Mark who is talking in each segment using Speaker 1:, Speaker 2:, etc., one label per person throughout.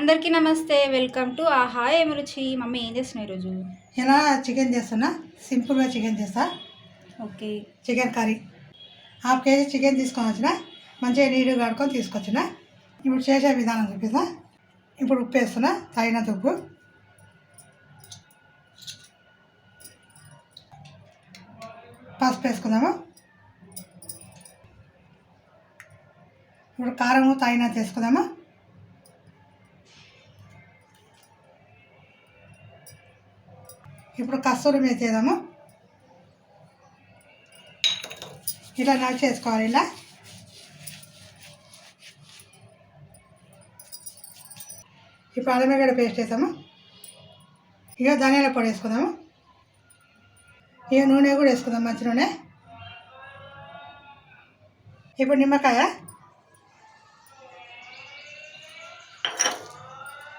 Speaker 1: అందరికీ నమస్తే welcome to ఆహా ఏమి రుచి? మమ్మీ ఏం చేస్తున్నావు ఈరోజు?
Speaker 2: ఇలా చికెన్ చేస్తున్నా? సింపుల్గా చికెన్ చేస్తా.
Speaker 1: Okay.
Speaker 2: Chicken curry. Half KG chicken తీసుకొని వచ్చిన మంచిగా నీట్గా కడుక్కొని తీసుకొచ్చిన. ఇప్పుడు చేసే విధానం చూపిస్తా. ఇప్పుడు ఉప్పు వేస్తున్నా తగినంత ఉప్పు. పసుపు వేసుకుందాము. ఇప్పుడు కారము తగినంత వేసుకుందాము. ఇప్పుడు కస్తూరి మేతి వేద్దాము. ఇలా నవ్వు చేసుకోవాలి ఇలా. ఇప్పుడు అల్లం పేస్ట్ వేసాము ఇక ధనియాల పొడి వేసుకుందాము. ఇక నూనె కూడా వేసుకుందాం మంచి నూనె. ఇప్పుడు నిమ్మకాయ.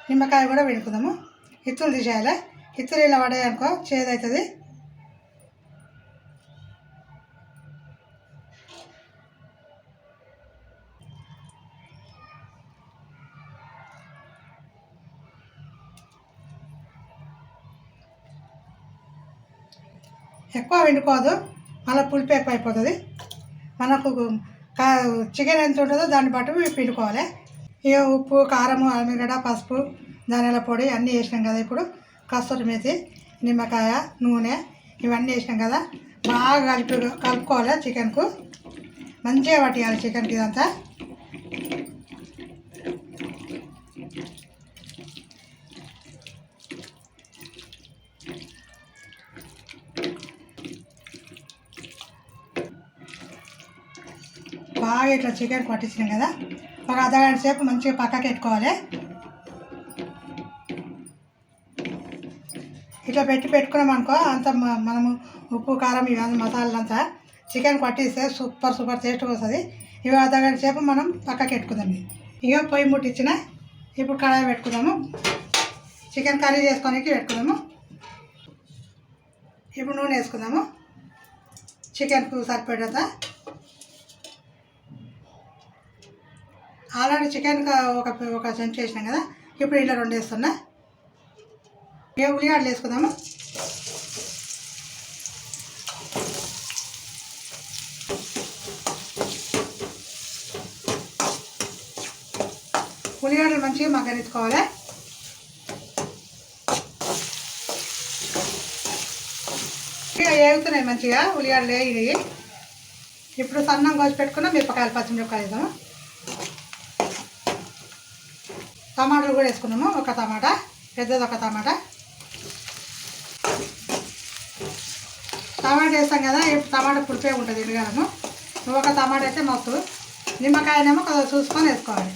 Speaker 2: నిమ్మకాయ కూడా పెట్టుకుందాము ఇత్తులు తీసేయాలి? ఇతరు ఇలా పడేయనుకో చేదవుతుంది. ఎక్కువ వండుకోవద్దు మళ్ళీ పులుపు ఎక్కువ అయిపోతుంది. మనకు కా చికెన్ ఎంత ఉంటుందో దాన్ని బట్టి పిండుకోవాలి. ఇక ఉప్పు కారము అల్లిగడ్డ పసుపు ధనియాల పొడి అన్నీ వేసినాం కదా ఇప్పుడు. కస్తూరి మేతి నిమ్మకాయ నూనె ఇవన్నీ వేసినాం కదా. బాగా కలిపి కలుపుకోవాలి చికెన్కు. మంచిగా పట్టేయాలి చికెన్కి ఇదంతా. బాగా ఇట్లా చికెన్ పట్టించినాం కదా. ఒక అర్ధగంట సేపు మంచిగా పక్కకి పెట్టుకోవాలి ఇట్లా పెట్టి పెట్టుకున్నాం అనుకో అంత మనము ఉప్పు కారం ఇవన్నీ మసాలాలు అంతా చికెన్ పట్టిస్తే సూపర్ సూపర్ టేస్ట్ వస్తుంది. ఇవి అర్ధగంట సేపు మనం పక్కకి పెట్టుకుందాం ఇక పొయ్యి ముట్టించిన ఇప్పుడు కడాయి పెట్టుకుందాము. చికెన్ కర్రీ చేసుకోనికి పెట్టుకుందాము. ఇప్పుడు నూనె వేసుకుందాము. చికెన్కు సరిపడత. ఆల్రెడీ చికెన్ ఒక ఒక చెంచా వేసినాం కదా ఇప్పుడు ఇలా రెండు వేస్తున్నా. ఏ ఉల్లిగడ్డలు వేసుకుందాము? ఉల్లిగడ్డలు మంచిగా మగ్గనెత్తుకోవాలి ఇక వేగుతున్నాయి మంచిగా ఉల్లిగడ్డలు వేగినాయి ఇప్పుడు సన్నం కోసి పెట్టుకున్న మిరపకాయలు పచ్చిమిరపకాయలు వేద్దాము? టమాటాలు కూడా వేసుకున్నాము ఒక టమాటా పెద్దది ఒక టమాటా. టమాటా వేస్తాం కదా టమాటా పుడిపే ఉంటుంది ఎడగలము ఒక టమాటా అయితే మస్తు నిమ్మకాయనేమో కొంచెం చూసుకొని వేసుకోవాలి.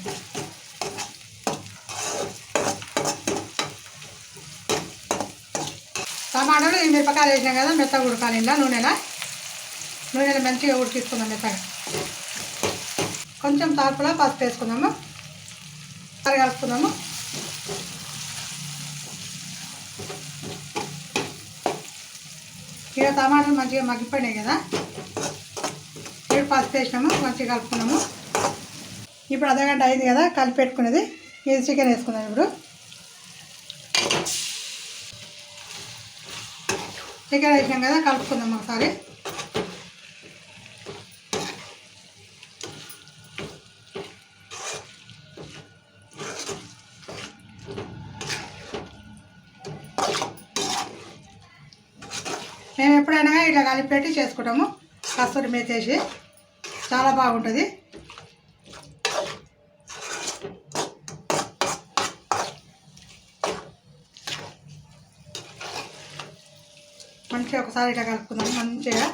Speaker 2: టమాటాలు ఈ మిరపకాయలు వేసినాం కదా మెత్తగా ఉడకాలి ఇలా నూనెలా? నూనెలో మంచిగా ఉడికిస్తున్నాం మెత్తగా కొంచెం తాపులా పసుపు వేసుకుందాము. ఒకసారి కలుపుకుందాము. ఇక టమాటాలు మంచిగా మగ్గిపోయినాయి కదా. ఇప్పుడు పసుపు వేసినాము మంచిగా కలుపుకున్నాము. ఇప్పుడు అర్ధగంట అయింది కదా కలిపి పెట్టుకునేది ఇది చికెన్ వేసుకున్నాను ఇప్పుడు. చికెన్ వేసినాం కదా కలుపుకుందాం ఒకసారి. మేము ఎప్పుడైనా ఇట్లా కలిపి పెట్టి చేసుకుంటాము. కస్తూరి మేతేసి చాలా బాగుంటుంది. మంచిగా ఒకసారి ఇట్లా కలుపుకుందాం మంచిగా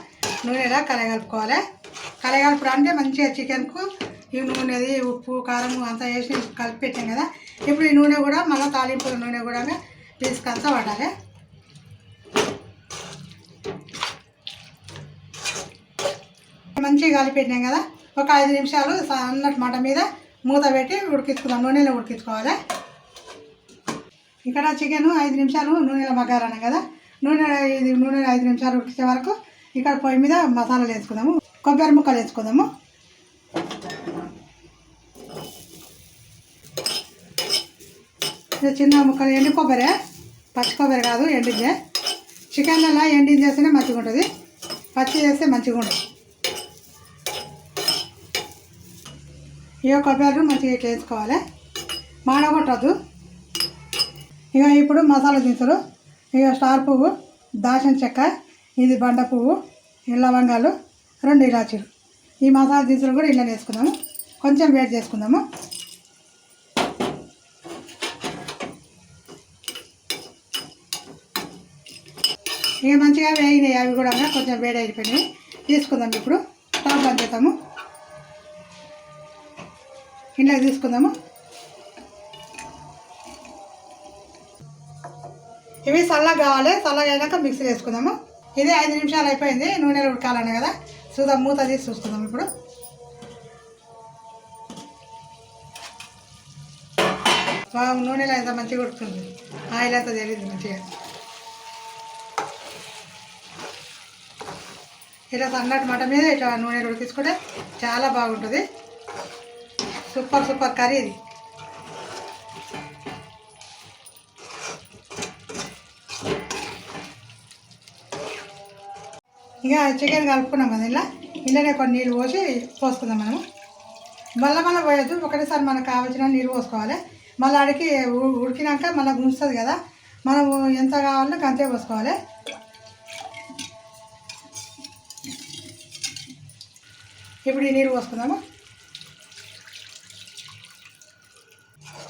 Speaker 2: నూనెలా కలగలుపుకోవాలి. కలగలుపుడు అంటే మంచిగా చికెన్కు ఈ నూనెది ఉప్పు కారం అంతా వేసి కలిపి పెట్టాం కదా. ఇప్పుడు ఈ నూనె కూడా మళ్ళీ తాలింపు నూనె కూడా తీసుకంతా పడాలి మంచిగా కలిపెట్టినాం కదా ఒక ఐదు నిమిషాలు అన్నట్టు మాట మీద మూత పెట్టి ఉడికించుకుందాం నూనెలో ఉడికించుకోవాలి. ఇక్కడ చికెన్ ఐదు నిమిషాలు నూనెలో మగ్గాలన్నాం కదా నూనె ఇది నూనె ఐదు నిమిషాలు ఉడికించే వరకు ఇక్కడ పొయ్యి మీద మసాలాలు వేసుకుందాము కొబ్బరి ముక్కలు వేసుకుందాము. చిన్న ముక్కలు ఎండు కొబ్బరి పచ్చి కొబ్బరి కాదు ఎండిందే. చికెన్లలో ఎండింది చేస్తేనే మంచిగా ఉంటుంది పచ్చి చేస్తే మంచిగా ఉంటుంది ఇక కొబ్బరి మంచిగా ఇట్లా వేసుకోవాలి. మాడగొట్టద్దు. ఇక ఇప్పుడు మసాలా దినుసులు ఇక స్టార్ పువ్వు దాచిన చెక్క ఇది బండ పువ్వు లవంగాలు రెండు ఇలాచీలు. ఈ మసాలా దినుసులు కూడా ఇంట్లో వేసుకుందాము. కొంచెం వేడి చేసుకుందాము. ఇక మంచిగా వేగినాయి అవి కూడా కొంచెం వేడి అయిపోయినాయి. తీసుకుందాం ఇప్పుడు. స్టవ్ బంద్ చేద్దాము. ఇలా తీసుకుందాము? ఇవి చల్లగా కావాలి చల్లగా అయినాక మిక్సీ వేసుకుందాము ఇది ఐదు నిమిషాలు అయిపోయింది నూనెలు ఉడకాలన్నా కదా? చూద్దాం మూత తీసి చూసుకుందాం ఇప్పుడు. బాగా నూనెలో ఎంత మంచిగా ఉడుకుతుంది. ఆయిల్ అంతా తెలియదు మంచిగా. ఇలా సన్నటి మట మీద ఇట్లా నూనె ఉడికించుకుంటే చాలా బాగుంటుంది. సూపర్ సూపర్ కర్రీ ఇది ఇక చికెన్ కలుపుకున్నాం కదా ఇలా. ఇలానే కొన్ని నీళ్ళు పోసి పోసుకుందాం మనము. మళ్ళీ మళ్ళీ పోయొద్దు. ఒకటేసారి మనకు కావాల్సిన నీళ్ళు పోసుకోవాలి. మళ్ళీ ఆడికి ఉ- ఉడికినాక మళ్ళీ గుంచుతుంది కదా. మనము ఎంత కావాలో అంతే పోసుకోవాలి. ఇప్పుడు ఈ నీళ్ళు పోసుకుందాము.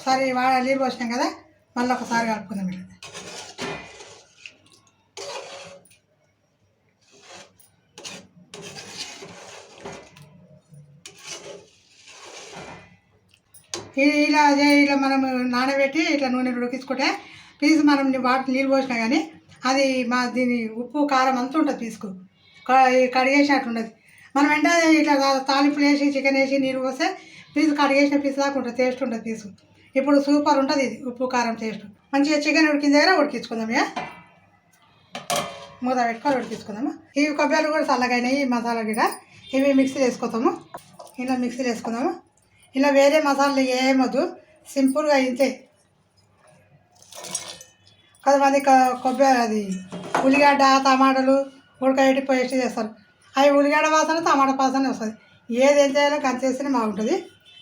Speaker 2: సరే వాడ నీళ్ళు పోసినాం కదా మళ్ళీ ఒకసారి కలుపుకుందాం ఇట్లా. ఇలా ఇలా మనం నానబెట్టి ఇట్లా నూనె ఉడికించుకుంటే పీసు మనం వాటర్ నీళ్ళు పోసినా కానీ అది మా దీని ఉప్పు కారం అంతా ఉంటుంది పీసుకు కడిగేసినట్టు ఉండదు. మనం వెంటనే ఇట్లా తాలింపులు వేసి చికెన్ వేసి నీళ్ళు పోస్తే పీసు కడిగేసిన పీసు దాకా ఉంటుంది టేస్ట్ ఉంటుంది పీసు ఇప్పుడు సూపర్ ఉంటుంది ఇది. ఉప్పు కారం టేస్ట్ మంచిగా చికెన్ ఉడికిన దగ్గర ఉడికించుకుందాం ఇక మూత పెట్టుకొని ఉడికించుకుందాము? ఇవి కొబ్బరి కూడా చల్లగైనాయి ఈ మసాలా గిడ ఇవి మిక్సీ వేసుకుందాము ఇలా మిక్సీలో వేసుకుందాము ఇలా వేరే మసాలాలు ఏమొద్దు సింపుల్గా ఇంతే. కొంతమంది కొబ్బరి అది ఉల్లిగడ్డ టమాటాలు ఉడకబెట్టి పేస్ట్ చేస్తారు. అవి ఉల్లిగడ్డ వాసన టమాటా వాసన వస్తుంది. ఏది ఏం చేయాలో కంచేస్తేనే బాగుంటుంది.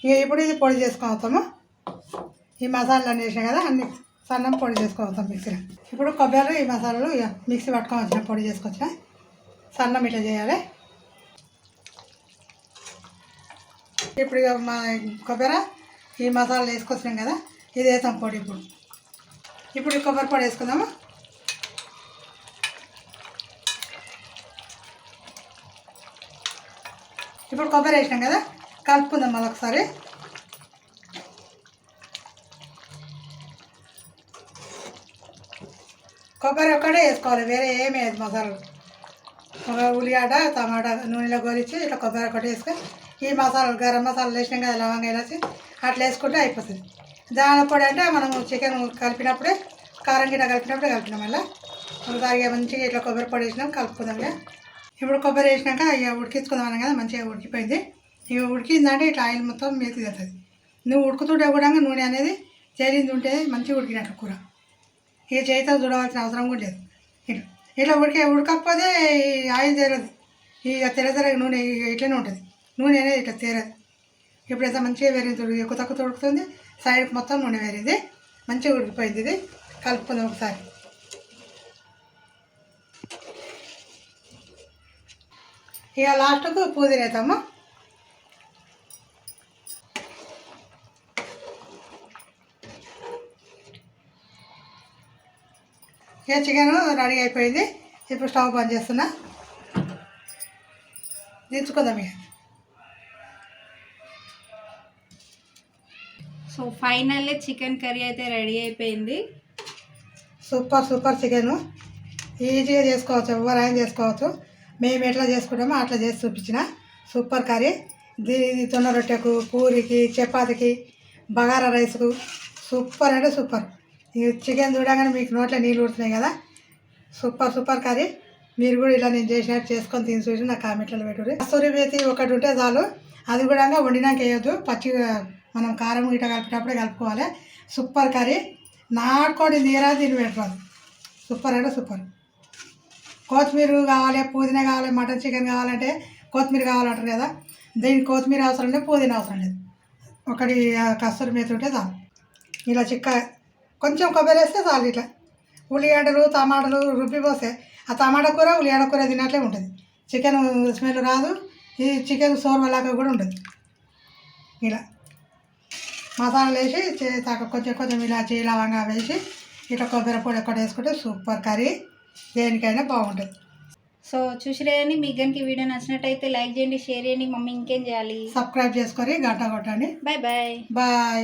Speaker 2: ఇక ఇప్పుడు ఇది పొడి చేసుకొని వస్తాము ఈ మసాలాలు అన్నీ వేసినాయి కదా అన్ని సన్నం పొడి చేసుకోవస్తాం మిక్సీలో? ఇప్పుడు కొబ్బరి ఈ మసాలాలు ఇక మిక్సీ పట్టుకొని వచ్చిన పొడి చేసుకొచ్చిన. సన్నం ఇట్లా చేయాలి. ఇప్పుడు ఇక మా కొబ్బరి ఈ మసాలాలు వేసుకొచ్చినాం కదా ఇది వేసాం పొడి ఇప్పుడు. ఇప్పుడు ఈ కొబ్బరి పొడి వేసుకుందాము? ఇప్పుడు కొబ్బరి వేసినాం కదా కలుపుకుందాం మళ్ళీ ఒకసారి. కొబ్బరి ఒక్కటే వేసుకోవాలి. వేరే ఏమి వేయదు మసాలాలు. ఒక ఉల్లిగడ్డ టమాటా నూనెలో గోలిచ్చి ఇట్లా కొబ్బరి ఒకటి వేసుకొని ఈ మసాలాలు గరం మసాలాలు వేసినాం కదా లవంగా వేసి అట్లా వేసుకుంటే అయిపోతుంది. దాని పొడి అంటే మనం చికెన్ కలిపినప్పుడే కారం గిట్ట కలిపినప్పుడే కలిపినాం మళ్ళీ. ఒకసారి ఇక మంచిగా ఇట్లా కొబ్బరి పొడి వేసినాం కలుపుకుందాం ఇక. ఇప్పుడు కొబ్బరి వేసినాక ఇక ఉడికించుకుందాం కదా మంచిగా ఉడికిపోయింది. ఇక ఉడికిందంటే ఇట్లా ఆయిల్ మొత్తం మేతి తెస్తుంది నువ్వు ఉడుకుతుంటే కూడా నూనె అనేది చేరింది ఉంటే మంచిగా ఉడికినట్టు కూర. ఇక చేతితో చూడవలసిన అవసరం కూడా లేదు. ఇట్లా ఇట్లా ఉడికే ఉడకపోతే ఈ ఆయిల్ తేరదు. ఇక తెర నూనె ఇట్లనే ఉంటుంది. నూనె అనేది ఇట్లా తేరదు. ఇప్పుడైతే మంచిగా వేరింది ఎక్కువ తక్కువ ఉడుకుతుంది సైడ్కి మొత్తం నూనె వేరింది. మంచిగా ఉడికిపోయింది ఇది. కలుపుకుందాం ఒకసారి. ఇక లాస్ట్కు పుదీనా ఇక చికెన్ రెడీ అయిపోయింది. ఇప్పుడు స్టవ్ బంద్ చేస్తున్నా. దించుకుందాం ఇక.
Speaker 1: సో ఫైనల్లీ చికెన్ కర్రీ అయితే రెడీ అయిపోయింది.
Speaker 2: Super super chicken. ఈజీగా చేసుకోవచ్చు ఎవరైనా చేసుకోవచ్చు. మేము ఎట్లా చేసుకుంటామో అట్లా చేసి చూపించిన. Super curry. ఇది జొన్న రొట్టెకు పూరికి చపాతీకి బగారా రైస్కు. సూపర్ అంటే సూపర్. చికెన్ చూడగానే మీకు నోట్లో నీళ్ళు ఊడుతున్నాయి కదా? Super super curry. మీరు కూడా ఇలా నేను చేసినట్టు చేసుకొని తిని చూసి నా కామెంట్లలో పెట్టుర్రి. కస్తూరి మేతి ఒకటి ఉంటే చాలు. అది కూడా వండినాక వేయద్దు. పచ్చి మనం కారం గిట్ట కలిపేటప్పుడే కలుపుకోవాలి. Super curry. నాటుకోడి నీరా తిని పెట్టాలి సూపర్ అంటే సూపర్. కొత్తిమీర కావాలి పుదీనా కావాలి మటన్ చికెన్ కావాలంటే కొత్తిమీర కావాలంటారు కదా? దీనికి కొత్తిమీర అవసరం లేదు పుదీనా అవసరం లేదు. ఒకటి కస్తూరి మేతి ఉంటే చాలు. ఇలా చిక్క కొంచెం కొబ్బరి వేస్తే చాలు ఇట్లా. ఉల్లిగడ్డలు టమాటాలు రుబ్బి పోస్తే ఆ టమాటా కూర ఉల్లిగడ్డ కూర తిన్నట్లే ఉంటుంది. చికెన్ స్మెల్ రాదు. ఈ చికెన్ సోర్వలాగా కూడా ఉండదు ఇలా. మసాలాలు వేసి కొంచెం కొంచెం ఇలాచి లవంగా వేసి ఇట్లా కొబ్బరి పొడి ఒక్కటి వేసుకుంటే సూపర్ కర్రీ. దేనికైనా బాగుంటుంది.
Speaker 1: సో చూసిరేయండి మీకు కనుక వీడియో నచ్చినట్టయితే లైక్ చేయండి షేర్ చేయండి. మమ్మీ ఇంకేం చేయాలి?
Speaker 2: సబ్స్క్రైబ్ చేసుకొని గంట కొట్టండి.
Speaker 1: Bye bye
Speaker 2: bye